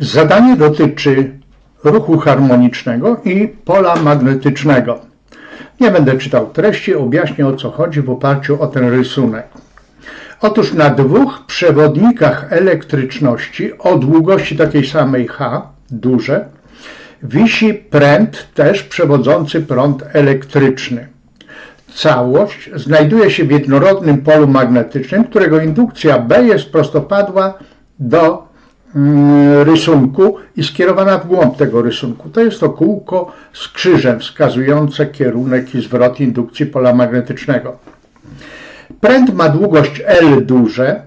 Zadanie dotyczy ruchu harmonicznego i pola magnetycznego. Nie będę czytał treści, objaśnię o co chodzi w oparciu o ten rysunek. Otóż na dwóch przewodnikach elektryczności o długości takiej samej H, duże, wisi pręt też przewodzący prąd elektryczny. Całość znajduje się w jednorodnym polu magnetycznym, którego indukcja B jest prostopadła do rysunku i skierowana w głąb tego rysunku. To jest to kółko z krzyżem wskazujące kierunek i zwrot indukcji pola magnetycznego. Pręt ma długość L duże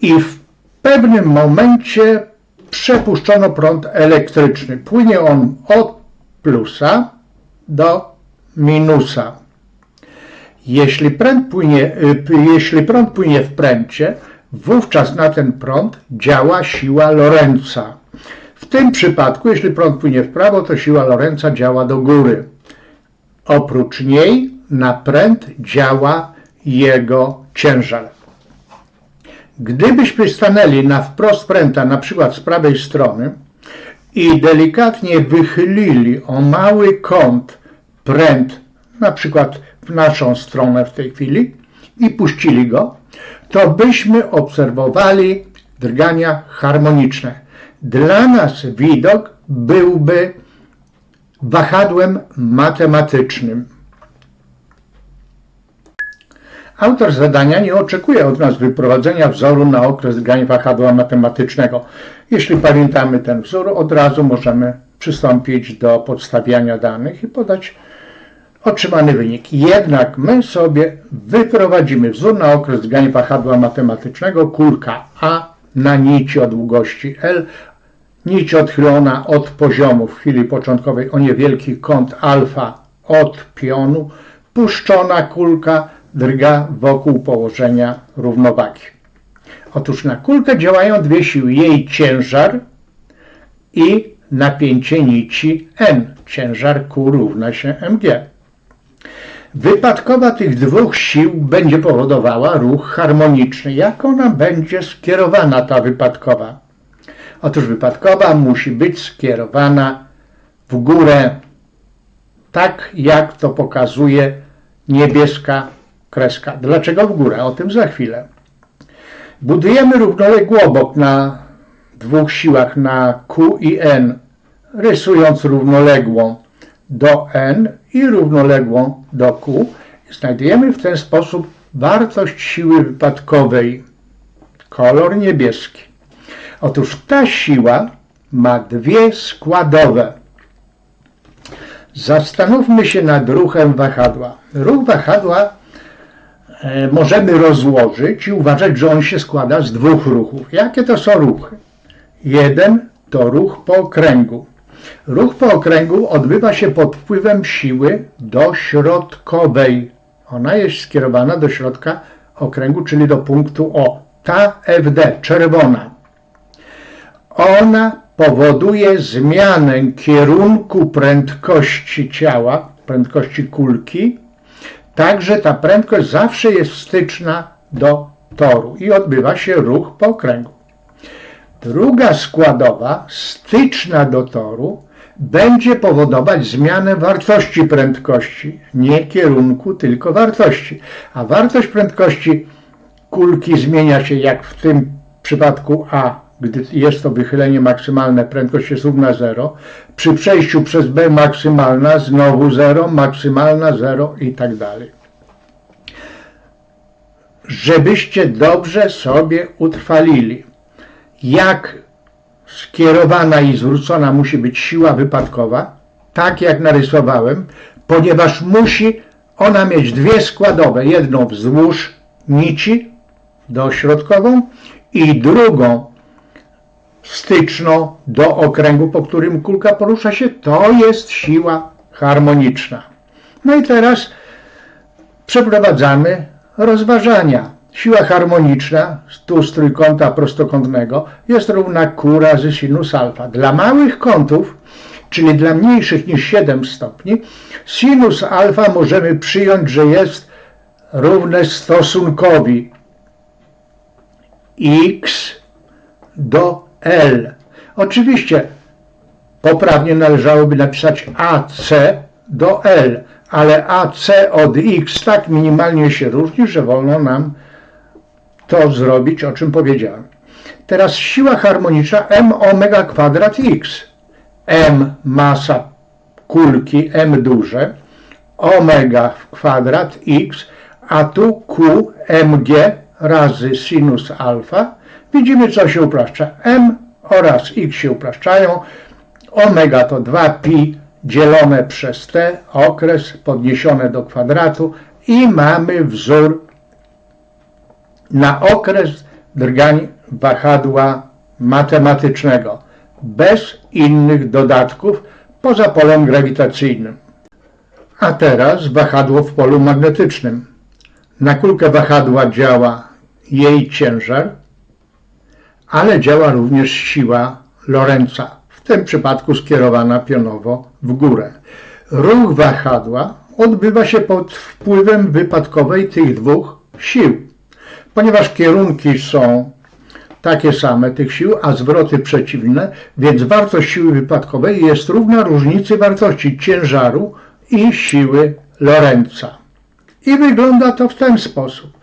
i w pewnym momencie przepuszczono prąd elektryczny. Płynie on od plusa do minusa. Jeśli prąd płynie, y, jeśli prąd płynie w pręcie, wówczas na ten prąd działa siła Lorenza. W tym przypadku, jeśli prąd płynie w prawo, to siła Lorenza działa do góry. Oprócz niej na pręt działa jego ciężar. Gdybyśmy stanęli na wprost pręta, na przykład z prawej strony i delikatnie wychylili o mały kąt pręt, na przykład w naszą stronę w tej chwili i puścili go, to byśmy obserwowali drgania harmoniczne. Dla nas widok byłby wahadłem matematycznym. Autor zadania nie oczekuje od nas wyprowadzenia wzoru na okres drgań wahadła matematycznego. Jeśli pamiętamy ten wzór, od razu możemy przystąpić do podstawiania danych i podać otrzymany wynik. Jednak my sobie wyprowadzimy wzór na okres drgań wahadła matematycznego, kulka A na nici o długości L, nić odchylona od poziomu w chwili początkowej o niewielki kąt alfa od pionu, puszczona kulka drga wokół położenia równowagi. Otóż na kulkę działają dwie siły, jej ciężar i napięcie nici N. Ciężar Q równa się mg. Wypadkowa tych dwóch sił będzie powodowała ruch harmoniczny. Jak ona będzie skierowana, ta wypadkowa? Otóż wypadkowa musi być skierowana w górę, tak jak to pokazuje niebieska kreska. Dlaczego w górę? O tym za chwilę. Budujemy równoległy obok na dwóch siłach na Q i N, rysując równoległą do N i równoległą do Q. Znajdujemy w ten sposób wartość siły wypadkowej, kolor niebieski. Otóż ta siła ma dwie składowe. Zastanówmy się nad ruchem wahadła. Ruch wahadła e, możemy rozłożyć i uważać, że on się składa z dwóch ruchów. Jakie to są ruchy? Jeden to ruch po okręgu. Ruch po okręgu odbywa się pod wpływem siły dośrodkowej. Ona jest skierowana do środka okręgu, czyli do punktu O. Ta FD, czerwona. Ona powoduje zmianę kierunku prędkości ciała, prędkości kulki, tak że ta prędkość zawsze jest styczna do toru i odbywa się ruch po okręgu. Druga składowa, styczna do toru, będzie powodować zmianę wartości prędkości, nie kierunku, tylko wartości. A wartość prędkości kulki zmienia się jak w tym przypadku A, gdy jest to wychylenie maksymalne, prędkość jest równa 0. Przy przejściu przez B maksymalna, znowu 0, maksymalna 0 i tak dalej. Żebyście dobrze sobie utrwalili, jak skierowana i zwrócona musi być siła wypadkowa, tak jak narysowałem, ponieważ musi ona mieć dwie składowe, jedną wzdłuż nici dośrodkową i drugą styczną do okręgu, po którym kulka porusza się, to jest siła harmoniczna. No i teraz przeprowadzamy rozważania. Siła harmoniczna, tu z trójkąta prostokątnego, jest równa Q razy sinus alfa. Dla małych kątów, czyli dla mniejszych niż 7 stopni, sinus alfa możemy przyjąć, że jest równe stosunkowi x do L. Oczywiście poprawnie należałoby napisać AC do L, ale AC od X tak minimalnie się różni, że wolno nam to zrobić, o czym powiedziałem. Teraz siła harmoniczna m omega kwadrat x. m masa kulki, m duże, omega kwadrat x, a tu q mg razy sinus alfa. Widzimy, co się upraszcza. m oraz x się upraszczają. Omega to 2pi dzielone przez t, okres podniesione do kwadratu i mamy wzór na okres drgań wahadła matematycznego, bez innych dodatków poza polem grawitacyjnym. A teraz wahadło w polu magnetycznym. Na kulkę wahadła działa jej ciężar, ale działa również siła Lorenza, w tym przypadku skierowana pionowo w górę. Ruch wahadła odbywa się pod wpływem wypadkowej tych dwóch sił. Ponieważ kierunki są takie same tych sił, a zwroty przeciwne, więc wartość siły wypadkowej jest równa różnicy wartości ciężaru i siły Lorenza. I wygląda to w ten sposób.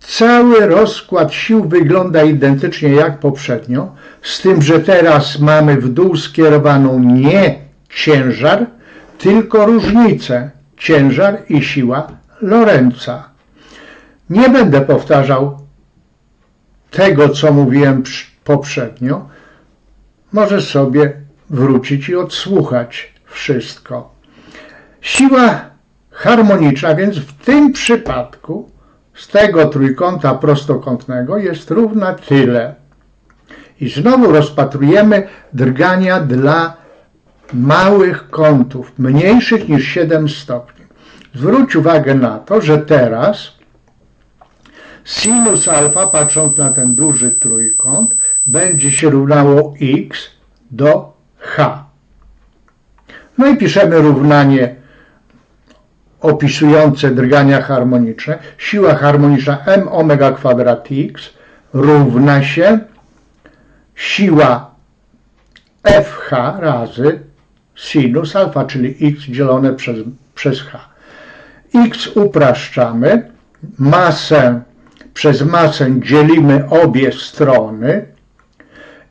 Cały rozkład sił wygląda identycznie jak poprzednio, z tym, że teraz mamy w dół skierowaną nie ciężar, tylko różnicę ciężar i siła Lorenza. Nie będę powtarzał tego, co mówiłem poprzednio. Możesz sobie wrócić i odsłuchać wszystko. Siła harmoniczna, więc w tym przypadku z tego trójkąta prostokątnego jest równa tyle. I znowu rozpatrujemy drgania dla małych kątów, mniejszych niż 7 stopni. Zwróć uwagę na to, że teraz sinus alfa, patrząc na ten duży trójkąt, będzie się równało x do h. No i piszemy równanie opisujące drgania harmoniczne. Siła harmoniczna m omega kwadrat x równa się siła fh razy sinus alfa, czyli x dzielone przez, przez h. x upraszczamy, masę przez masę dzielimy obie strony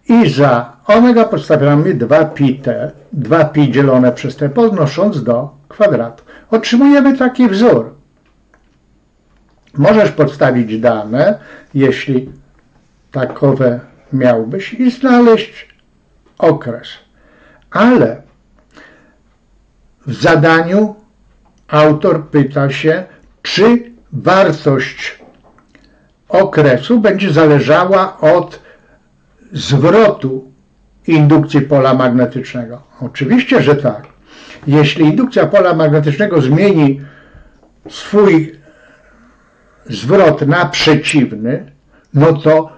i za omega podstawiamy 2pi-t, 2pi dzielone przez t, podnosząc do kwadratu. Otrzymujemy taki wzór. Możesz podstawić dane, jeśli takowe miałbyś, i znaleźć okres. Ale w zadaniu autor pyta się, czy wartość okresu będzie zależała od zwrotu indukcji pola magnetycznego. Oczywiście, że tak. Jeśli indukcja pola magnetycznego zmieni swój zwrot na przeciwny, no to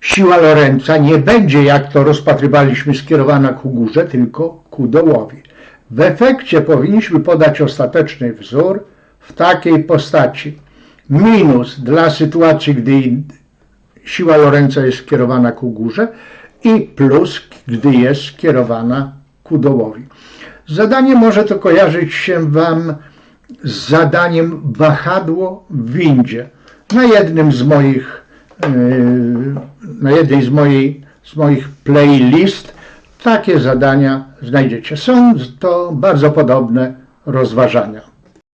siła Lorenza nie będzie, jak to rozpatrywaliśmy, skierowana ku górze, tylko ku dołowi. W efekcie powinniśmy podać ostateczny wzór w takiej postaci. Minus dla sytuacji, gdy siła Lorenza jest skierowana ku górze i plus, gdy jest skierowana ku dołowi. Zadanie może to kojarzyć się Wam z zadaniem wahadło w windzie. Na jednym z moich, yy, na jednej z, mojej, z moich playlist takie zadania znajdziecie. Są to bardzo podobne rozważania.